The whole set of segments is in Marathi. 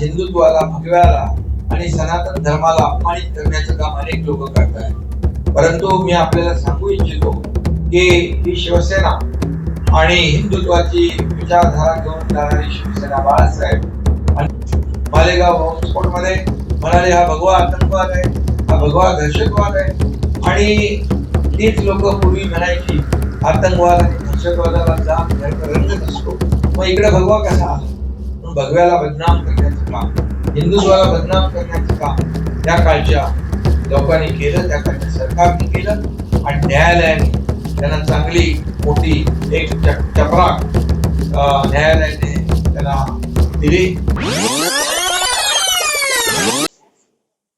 हिंदुत्वाला भगव्याला आणि सनातन धर्माला अपमानित करण्याचं काम अनेक लोक करत आहेत परंतु मी आपल्याला सांगू इच्छितो की ही शिवसेना आणि हिंदुत्वाची विचारधारा घेऊन जाणारी शिवसेना बाळासाहेब आणि मालेगावमध्ये म्हणाले हा भगवा आतंकवाद आहे हा भगवा दहशतवाद आहे. आणि तीच लोक पूर्वी म्हणायची आतंकवाद आणि दहशतवादाला जाम रंगत असतो. मग इकडे भगवा कसा आला? भगव्याला बदनाम करण्याचं काम. हिंदुत्वाला बदनाम करण्याचं काम त्या काळच्या लोकांनी केलं त्या काळच्या सरकारने केलं आणि न्यायालयाने त्यांना चांगली मोठी एक चपराक न्यायालयाने त्याला दिली.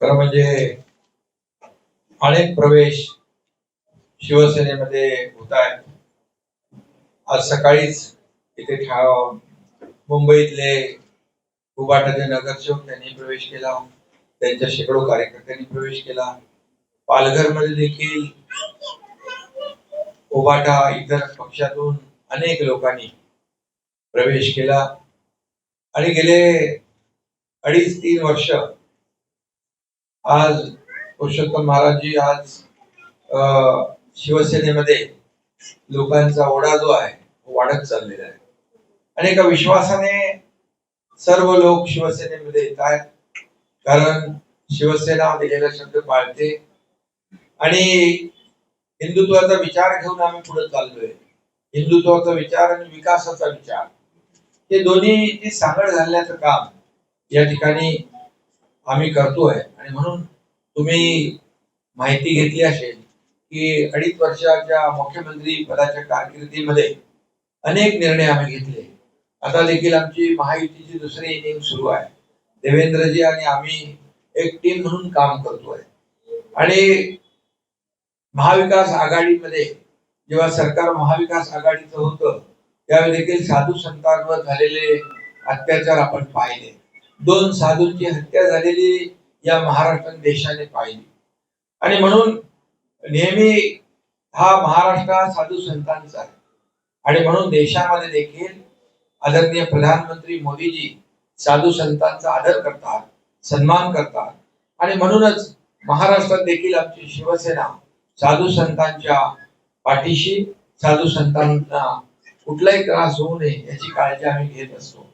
खरं म्हणजे अनेक प्रवेश शिवसेनेमध्ये होत आहेत. आज सकाळीच इथे ठा- मुंबईतले उबाटाचे नगरसेवक त्यांनी प्रवेश केला. त्यांच्या शेकडो कार्यकर्त्यांनी प्रवेश केला. पालघरमध्ये देखील उबाटा इतर पक्षातून अनेक लोकांनी प्रवेश केला. आणि गेले अडीच तीन वर्ष आज पुरुषोत्तम महाराजजी आज अं, शिवसेनेमध्ये लोकांचा ओढा जो आहे वाढत चाललेला आहे. आणि एका विश्वासाने सर्व लोक शिवसेनेमध्ये येत आहेत. कारण शिवसेना दिलेला शब्द पाळते. आणि हिंदुत्वाचा विचार घेऊन आम्ही पुढे चाललोय. हिंदुत्वाचा विचार आणि विकासाचा विचार. हे दोन्ही सांगड घालण्याचं काम या ठिकाणी आम्ही करतोय. आणि म्हणून तुम्ही माहिती घेतली असेल की अडीच वर्षाच्या मुख्यमंत्री पदाच्या कारकिर्दीमध्ये अनेक निर्णय आम्ही घेतले. आता देखील आमची महायुतीची दुसरी इनिंग सुरू आहे. देवेंद्रजी आणि आम्ही एक टीम म्हणून काम करतोय. आणि महाविकास आघाडीमध्ये जेव्हा सरकार महाविकास आघाडीचं होतं त्यावेळी देखील साधू संतांवर झालेले अत्याचार आपण पाहिले. दोन साधूंची हत्या झालेली या महाराष्ट्र देशाने पाहिली. आणि म्हणून नेहमी हा महाराष्ट्र साधू संतांचा आहे. आणि म्हणून देशामध्ये देखील आदरणीय प्रधानमंत्री मोदीजी साधू संतांचा आदर करतात सन्मान करतात. आणि म्हणूनच महाराष्ट्रात देखील आमची शिवसेना साधू संतांच्या पाठीशी साधू संतांना कुठलाही त्रास होऊ नये याची काळजी आम्ही घेत असतो.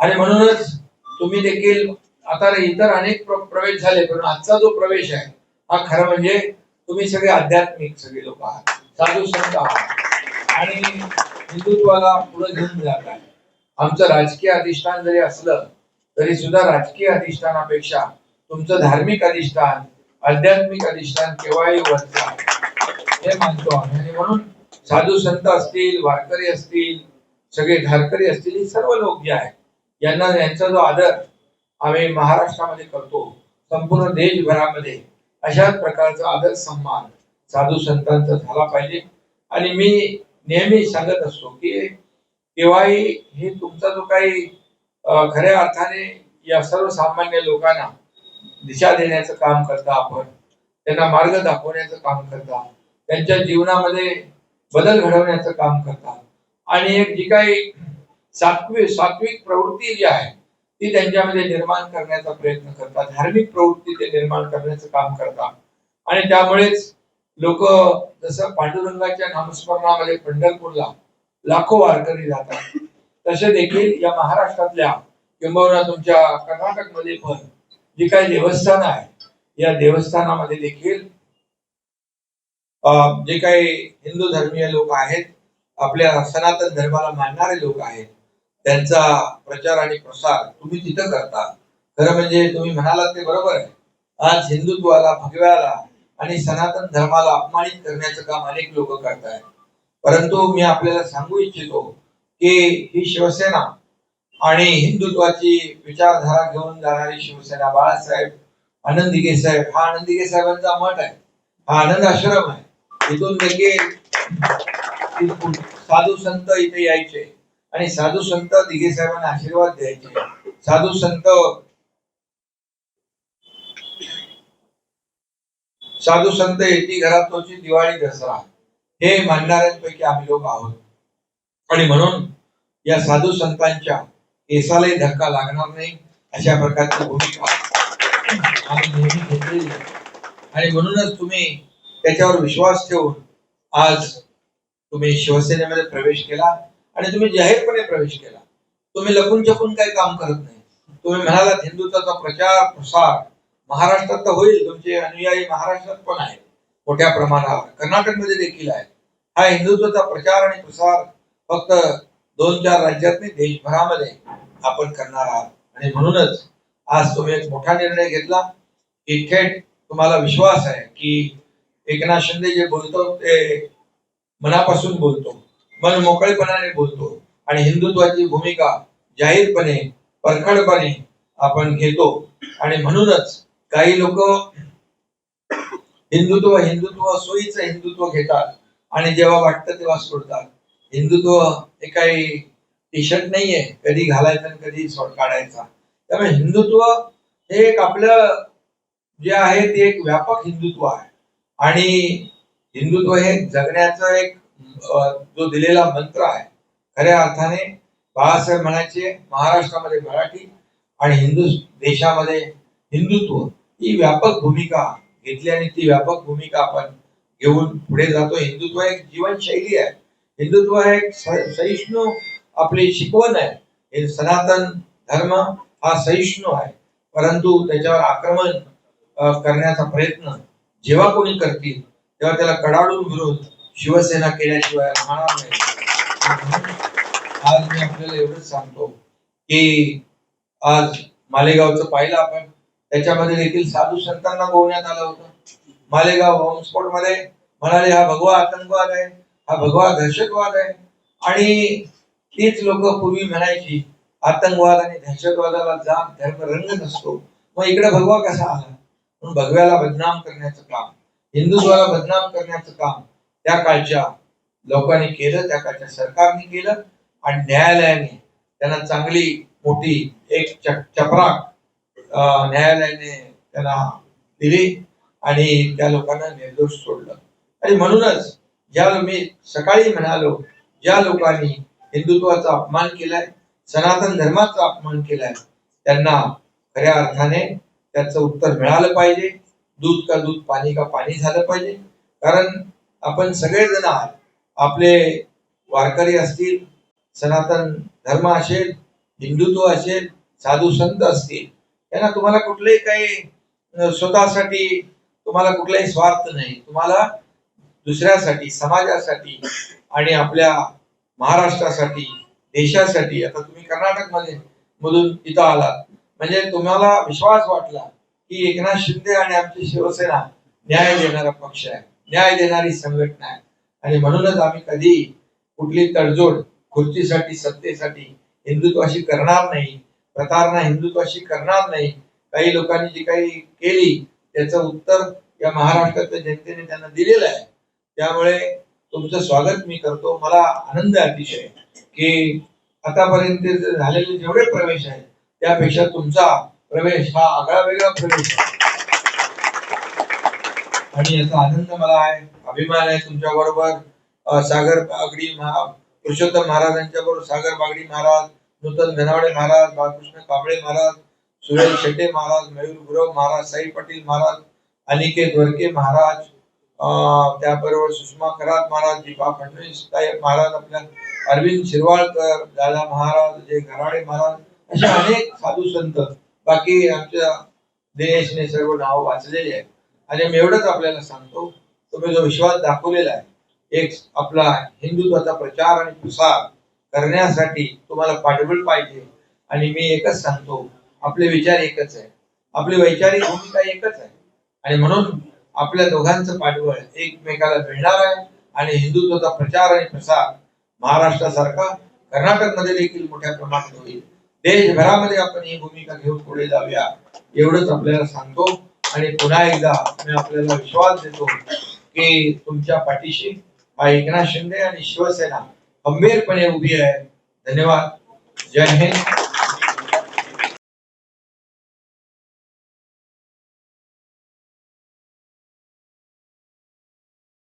आणि म्हणूनच तुम्ही देखील आता इतर अनेक प्रवेश झाले पण आजचा जो प्रवेश आहे हा खरं म्हणजे तुम्ही सगळे आध्यात्मिक सगळे लोक आहात. साधू संत आहात. आणि हिंदुत्वाला पुढे घेऊन जात आहे. आमचं राजकीय अधिष्ठान जरी असलं तरी सुद्धा राजकीय अधिष्ठानापेक्षा तुमचं धार्मिक अधिष्ठान आध्यात्मिक अधिष्ठान केव्हाही वरचं हे मानतो आम्ही. आणि म्हणून साधू संत असतील वारकरी असतील सगळे घारकरी असतील हे सर्व लोक जे आहेत यांना यांचा जो आदर आम्ही महाराष्ट्रामध्ये करतो संपूर्ण देशभरामध्ये अशाच प्रकारचा आदर सन्मान साधू संतांचा झाला पाहिजे. आणि मी नेहमी सांगत असतो की केव्हाही हे तुमचा जो काही खऱ्या अर्थाने या सर्वसामान्य लोकांना दिशा देण्याचं काम करता आपण त्यांना मार्ग दाखवण्याचं काम करता त्यांच्या जीवनामध्ये बदल घडवण्याचं काम करता आणि एक जी काही सात्विक सात्विक प्रवृत्ती जी आहे ती त्यांच्यामध्ये निर्माण करण्याचा प्रयत्न करतात धार्मिक प्रवृत्ती ते निर्माण करण्याचं काम करतात आणि त्यामुळेच लोक जसं पांडुरंगाच्या नामस्मरणामध्ये पंढरपूरला लाखो वारकरी जातात तसे देखील या महाराष्ट्रातल्या किंबहुना तुमच्या कर्नाटकमध्ये पण जी काही देवस्थान आहे या देवस्थानामध्ये देखील जे काही हिंदू धर्मीय लोक आहेत आपल्या सनातन धर्माला मानणारे लोक आहेत त्यांचा प्रचार आणि प्रसार तुम्ही तिथं करता. खरं म्हणजे तुम्ही म्हणालात ते बरोबर आहे. आज हिंदुत्वाला भगव्याला आणि सनातन धर्माला अपमानित करण्याचं काम अनेक लोक करतायत. परंतु मी आपल्याला सांगू इच्छितो की ही शिवसेना आणि हिंदुत्वाची विचारधारा घेऊन जाणारी शिवसेना बाळासाहेब आनंद दिघे साहेब हा आनंद दिघे साहेबांचा मठ आहे हा आनंद आश्रम आहे. इथून देखील साधू संत इथे यायचे आणि साधू संत दिघे साहेबांना आशीर्वाद द्यायचे. साधू संत साधू संत येती घरात दिवाळी दसरा. हे मानणाऱ्यांपैकी आम्ही लोक आहोत. आणि म्हणून या साधू संतांच्या केसालाही धक्का लागणार नाही अशा प्रकारची भूमिका आम्ही नेहमी घेतलेली आहे. आणि म्हणूनच तुम्ही त्याच्यावर विश्वास ठेवून आज तुम्ही शिवसेनेमध्ये प्रवेश केला आणि तुम्ही जाहीरपणे प्रवेश केला. तुम्ही लपून छपून काही काम करत नाही. तुम्ही म्हणालात हिंदुत्वाचा प्रचार प्रसार महाराष्ट्रात तर होईल तुमचे अनुयायी महाराष्ट्रात पण आहेत मोठ्या प्रमाणावर. कर्नाटकमध्ये देखील आहेत हा हिंदुत्वाचा प्रचार आणि प्रसार फक्त दोन चार राज्यात नाही देशभरामध्ये आपण करणार आहात. आणि म्हणूनच आज तुम्ही एक मोठा निर्णय घेतला. की थेट तुम्हाला विश्वास आहे की एकनाथ शिंदे जे बोलतो ते मनापासून बोलतो मन मोकळेपणाने बोलतो आणि हिंदुत्वाची भूमिका जाहीरपणे परखडपणे आपण घेतो. आणि म्हणूनच काही लोक हिंदुत्व हिंदुत्व सोयीचं हिंदुत्व घेतात. आणि जेव्हा वाटतं तेव्हा सोडतात. हिंदुत्व हे काही टी शर्ट नाहीये. कधी घालायचं आणि कधी सोड काढायचा. त्यामुळे हिंदुत्व हे एक आपलं जे आहे ते एक व्यापक हिंदुत्व आहे. आणि हिंदुत्व हे जगण्याचा एक जो दिलेला मंत्र आहे. खऱ्या अर्थाने बाळासाहेब म्हणायचे महाराष्ट्रामध्ये मराठी आणि हिंदू देशामध्ये हिंदुत्व ही व्यापक भूमिका घेतली आणि ती व्यापक भूमिका आपण घेऊन पुढे जातो. हिंदुत्व एक जीवनशैली आहे. हिंदुत्व हे एक सहिष्णू आपली शिकवण आहे. हे सनातन धर्म हा सहिष्णू आहे. परंतु त्याच्यावर आक्रमण करण्याचा प्रयत्न जेव्हा कोणी करतील तेव्हा त्याला कडाडून विरोध शिवसेना केल्याशिवाय राहणार नाही. आज मी आपल्याला एवढंच सांगतो की आज मालेगावचं पाहिलं आपण. त्याच्यामध्ये देखील साधू संतांना गोवण्यात आलं होतं. मालेगाव बॉम्बस्फोटमध्ये म्हणाले हा भगवा आतंकवाद आहे हा भगवा दहशतवाद आहे. आणि तीच लोक पूर्वी म्हणायची आतंकवाद आणि दहशतवादाला जात धर्म रंग नसतो. मग इकडे भगवा कसा आला? म्हणून भगव्याला बदनाम करण्याचं काम हिंदुत्वाला बदनाम करण्याचं काम त्या काळच्या लोकांनी केलं त्या काळच्या सरकारने केलं आणि न्यायालयाने त्यांना चांगली मोठी एक च- चपराक न्यायालयाने त्यांना दिली. आणि त्या लोकांना निर्दोष सोडलं. आणि म्हणूनच ज्या मी सकाळी म्हणालो ज्या लोकांनी हिंदुत्वाचा अपमान केलाय सनातन धर्माचा अपमान केलाय त्यांना खऱ्या अर्थाने त्याचं उत्तर मिळालं पाहिजे. दूध का दूध पाणी का पाणी झालं पाहिजे. कारण आपण सगळेजण आहात. आपले वारकरी असतील सनातन धर्म असेल हिंदुत्व असेल साधू संत असतील त्यांना तुम्हाला कुठलेही काही स्वतःसाठी तुम्हाला कुठलाही स्वार्थ नाही. तुम्हाला दुसऱ्यासाठी समाजासाठी आणि आपल्या महाराष्ट्रासाठी देशासाठी. आता तुम्ही कर्नाटकमध्ये मधून इथं आलात. म्हणजे तुम्हाला विश्वास वाटला की एकनाथ शिंदे आणि आमची शिवसेना न्याय देणारा पक्ष आहे. न्याय देणारी संघटना आहे. आणि म्हणूनच आम्ही कधी कुठली तडजोड खुर्चीसाठी सत्तेसाठी हिंदुत्वाशी करणार नाही प्रतारणा हिंदुत्वाशी करणार नाही. काही लोकांनी जी काही केली त्याचं उत्तर या महाराष्ट्रातल्या जनतेने त्यांना दिलेलं आहे. त्यामुळे तुमचं स्वागत मी करतो. मला आनंद अतिशय की आतापर्यंत झालेले जेवढे प्रवेश आहेत त्यापेक्षा तुमचा प्रवेश हा आगळा वेगळा प्रवेश आहे. आणि याचा आनंद मला आहे अभिमान आहे तुमच्या बरोबर सागर बागडी महा पुरुषोत्तम महाराजांच्या बरोबर सागर बागडी महाराज नूतन धनावडे महाराज बाळकृष्ण कांबळे महाराज सुरेश शेटे महाराज मयूर गुरव महाराज साई पाटील महाराज अनिकेत वरके महाराज अं, त्याबरोबर सुषमा खरात महाराज दीपा फडणवीस साहेब महाराज आपल्या अरविंद शिरवाळकर दादा महाराज जय घराडे महाराज असे अनेक साधू संत. बाकी आमच्या देशने सर्व नाव वाचलेले आहेत. आणि मी एवढंच आपल्याला सांगतो तुम्ही जो विश्वास दाखवलेला आहे एक आपला हिंदुत्वाचा प्रचार आणि प्रसार करण्यासाठी तुम्हाला पाठबळ पाहिजे. आणि मी एकच सांगतो आपले विचार एकच आहे. आपली वैचारिक भूमिका एकच आहे. आणि म्हणून आपल्या दोघांचं पाठबळ एकमेकाला मिळणार आहे. आणि हिंदुत्वाचा प्रचार आणि प्रसार महाराष्ट्रासारखा कर्नाटकमध्ये देखील मोठ्या प्रमाणात होईल. देशभरामध्ये आपण ही भूमिका घेऊन पुढे जाऊया एवढंच आपल्याला सांगतो. आणि पुन्हा एकदा मी आपल्याला विश्वास देतो की तुमच्या पाठीशी हा एकनाथ शिंदे आणि शिवसेना खंबीरपणे उभी आहे. धन्यवाद. जय हिंद.